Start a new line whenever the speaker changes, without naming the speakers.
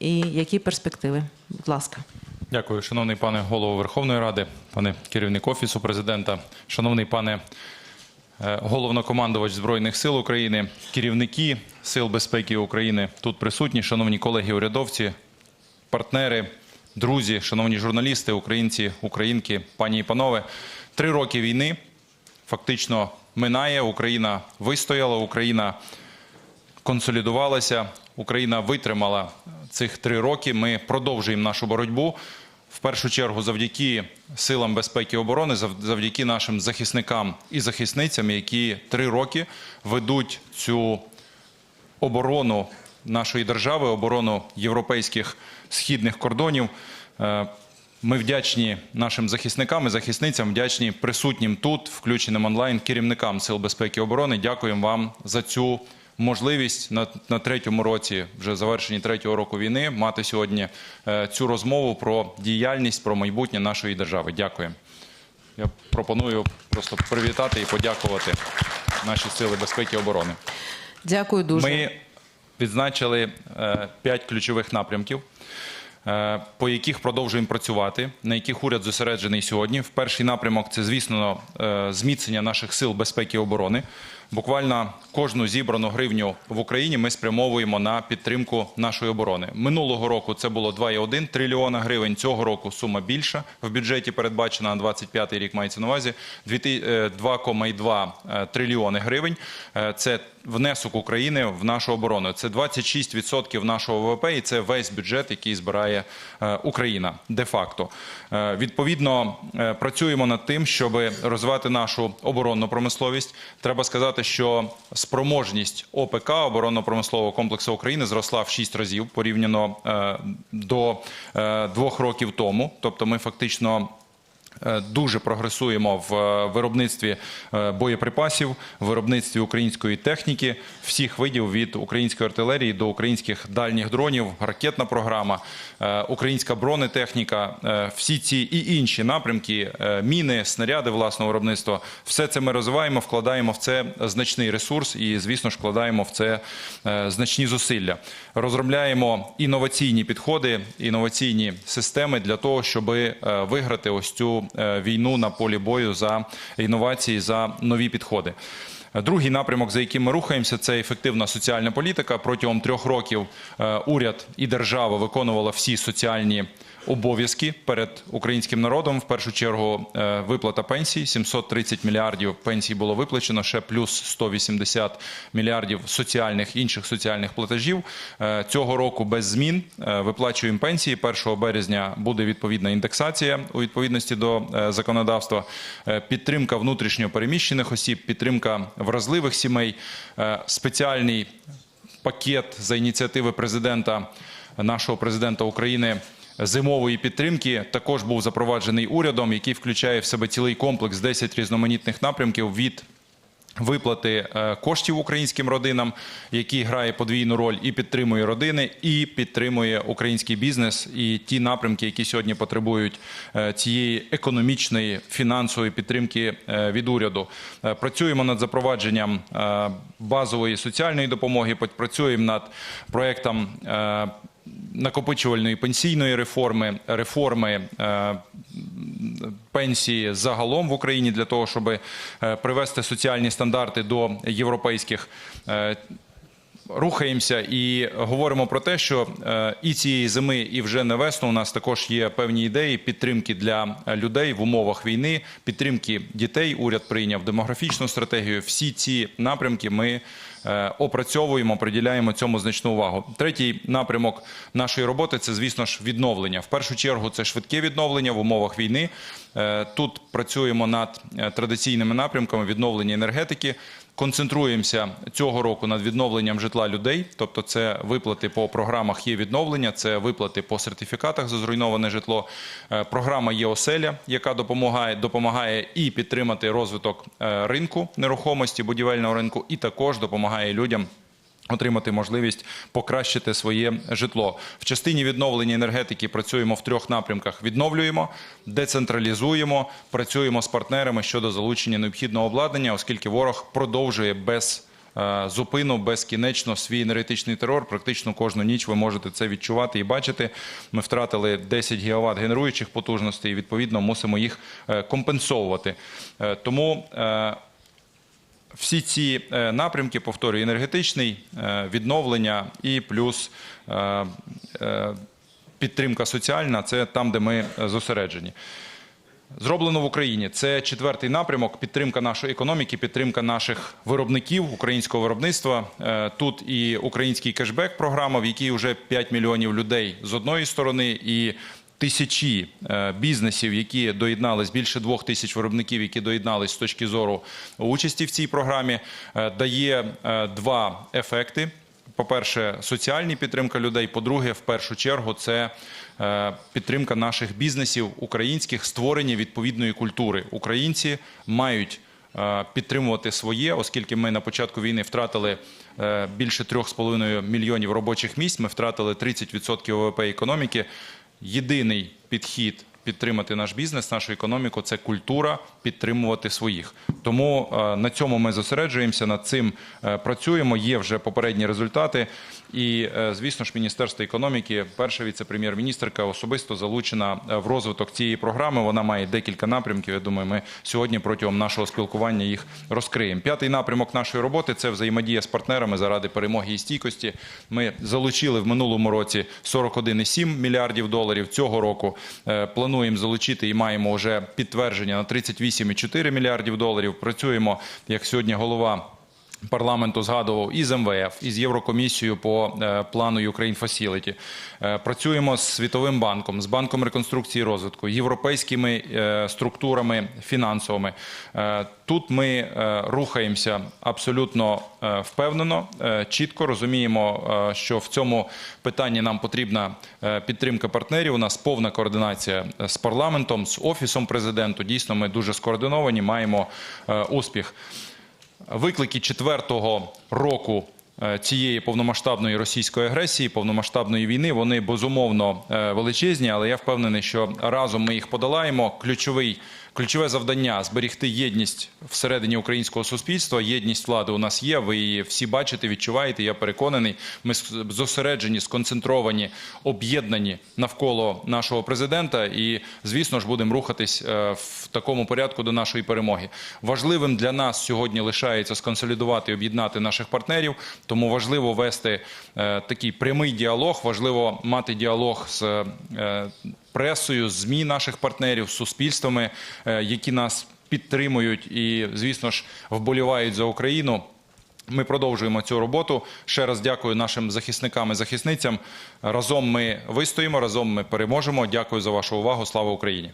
і які перспективи? Будь ласка.
Дякую, шановний пане голово Верховної Ради, пане керівник Офісу президента, шановний пане е, головнокомандувач Збройних сил України, керівники Сил безпеки України тут присутні, шановні колеги урядовці, партнери, друзі, шановні журналісти, українці, українки, пані і панове. Три роки війни фактично минає. Україна вистояла, Україна консолідувалася. Україна витримала цих три роки. Ми продовжуємо нашу боротьбу. В першу чергу, завдяки силам безпеки і оборони, завдяки нашим захисникам і захисницям, які три роки ведуть цю оборону нашої держави, оборону європейських східних кордонів. Е, Ми вдячні нашим захисникам і захисницям, вдячні присутнім тут, включеним онлайн керівникам Сил безпеки і оборони. Дякуємо вам за цю можливість на, на третьому році, вже завершенні третього року війни, мати сьогодні е, цю розмову про діяльність, про майбутнє нашої держави. Дякую. Я пропоную просто привітати і подякувати наші сили безпеки і оборони.
Дякую дуже.
Ми відзначили е, п'ять ключових напрямків, е, по яких продовжуємо працювати, на яких уряд зосереджений сьогодні. В перший напрямок це, звісно, зміцнення наших сил безпеки і оборони. Буквально кожну зібрану гривню в Україні ми спрямовуємо на підтримку нашої оборони. Минулого року це було 2,1 трильйона гривень. Цього року сума більша в бюджеті передбачена на 25 рік. Мається на увазі Дві ти- е, 2,2 е, трильйони гривень. Е, Це внесок України в нашу оборону. Це 26% нашого ВВП, і це весь бюджет, який збирає Україна де-факто. Е, Відповідно, працюємо над тим, щоб розвивати нашу оборонну промисловість. Треба сказати, що спроможність ОПК оборонно-промислового комплексу України зросла в 6 разів порівняно е, до е, двох років тому. Тобто, ми фактично. Е, Дуже прогресуємо в е, виробництві е, боєприпасів, виробництві української техніки, всіх видів від української артилерії до українських дальніх дронів, ракетна програма, українська бронетехніка, всі ці і інші напрямки, міни, снаряди власного виробництва. Все це ми розвиваємо, вкладаємо в це значний ресурс і, звісно ж, вкладаємо в це значні зусилля. Розробляємо інноваційні підходи, інноваційні системи для того, щоб виграти ось цю війну на полі бою за інновації, за нові підходи. Другий напрямок, за яким ми рухаємося, це ефективна соціальна політика. Протягом трьох років е, уряд і держава виконувала всі соціальні обов'язки перед українським народом. В першу чергу е, виплата пенсій 730 мільярдів пенсій було виплачено, ще плюс 180 мільярдів соціальних інших соціальних платежів. Е, Цього року без змін е, виплачуємо пенсії. 1 березня буде відповідна індексація у відповідності до законодавства. Підтримка внутрішньо переміщених осіб, підтримка вразливих сімей, спеціальний пакет за ініціативи президента, нашого президента України. Зимової підтримки також був запроваджений урядом, який включає в себе цілий комплекс 10 різноманітних напрямків від виплати е, коштів українським родинам, який грає подвійну роль і підтримує родини, і підтримує український бізнес і ті напрямки, які сьогодні потребують е, цієї економічної фінансової підтримки е, від уряду. Працюємо над запровадженням базової соціальної допомоги. Працюємо над проектом. Накопичувальної пенсійної реформи, реформи е, пенсії загалом в Україні для того, щоб е, привести соціальні стандарти до європейських. Е, Рухаємося і говоримо про те, що і цієї зими, і вже на у нас також є певні ідеї підтримки для людей в умовах війни, підтримки дітей. Уряд прийняв демографічну стратегію. Всі ці напрямки ми опрацьовуємо, приділяємо цьому значну увагу. Третій напрямок нашої роботи це, звісно ж, відновлення. В першу чергу це швидке відновлення в умовах війни. Е, Тут працюємо над е, традиційними напрямками відновлення енергетики. Концентруємося цього року над відновленням житла людей, тобто це виплати по програмах є відновлення, це виплати по сертифікатах за зруйноване житло. Е, Програма є оселя, яка допомагає, допомагає і підтримати розвиток е, ринку нерухомості, будівельного ринку, і також допомагає людям. Отримати можливість покращити своє житло в частині відновлення енергетики. Працюємо в трьох напрямках: відновлюємо, децентралізуємо, працюємо з партнерами щодо залучення необхідного обладнання, оскільки ворог продовжує без е, зупину безкінечно свій енергетичний терор. Практично кожну ніч ви можете це відчувати і бачити. Ми втратили 10 гігават генеруючих потужностей, і відповідно мусимо їх е, компенсовувати. Е, Тому всі ці е, напрямки, повторюю, енергетичний, е, відновлення і плюс е, підтримка соціальна це там, де ми зосереджені. Зроблено в Україні. Це четвертий напрямок. Підтримка нашої економіки, підтримка наших виробників, українського виробництва. Тут і український кешбек програма, в якій вже 5 мільйонів людей з одної сторони і тисячі е, бізнесів, які доєднались, більше двох тисяч виробників, які доєднались з точки зору участі в цій програмі, е, дає е, два ефекти. По-перше, соціальні підтримка людей. По-друге, в першу чергу, це підтримка наших бізнесів українських, створення відповідної культури. Українці мають підтримувати своє, оскільки ми на початку війни втратили більше 3,5 мільйонів робочих місць. Ми втратили 30% ВВП економіки. Єдиний підхід підтримати наш бізнес, нашу економіку це культура підтримувати своїх. Тому е, на цьому ми зосереджуємося, над цим е, працюємо. Є вже попередні результати. І, е, звісно ж, Міністерство економіки, перша віце-прем'єр-міністрка особисто залучена е, в розвиток цієї програми. Вона має декілька напрямків. Я думаю, ми сьогодні протягом нашого спілкування їх розкриємо. П'ятий напрямок нашої роботи це взаємодія з партнерами заради перемоги і стійкості. Ми залучили в минулому році 41,7 мільярдів доларів. Цього року е, плануємо залучити і маємо вже підтвердження на 38,4 мільярдів доларів. Працюємо як сьогодні голова. Парламенту згадував і з МВФ, і з Єврокомісією по е, плану Ukraine Facility. Е, Працюємо з Світовим банком, з банком реконструкції і розвитку, європейськими е, структурами фінансовими. Тут ми рухаємося абсолютно впевнено, чітко розуміємо, що в цьому питанні нам потрібна підтримка партнерів. У нас повна координація з парламентом, з офісом президенту. Дійсно, ми дуже скоординовані, маємо успіх. Виклики четвертого року е, цієї повномасштабної російської агресії, повномасштабної війни, вони безумовно е, величезні, але я впевнений, що разом ми їх подолаємо. Ключовий. Ключове завдання зберігти єдність всередині українського суспільства. Єдність влади у нас є. Ви її всі бачите, відчуваєте. Я переконаний. Ми зосереджені, сконцентровані, об'єднані навколо нашого президента. І звісно ж будемо рухатись е, в такому порядку до нашої перемоги. Важливим для нас сьогодні лишається сконсолідувати і об'єднати наших партнерів. Тому важливо вести е, такий прямий діалог. Важливо мати діалог з е, пресою, ЗМІ наших партнерів, суспільствами, е, які нас підтримують і, звісно ж, вболівають за Україну. Ми продовжуємо цю роботу. Ще раз дякую нашим захисникам і захисницям. Разом ми вистоїмо, разом ми переможемо. Дякую за вашу увагу. Слава Україні!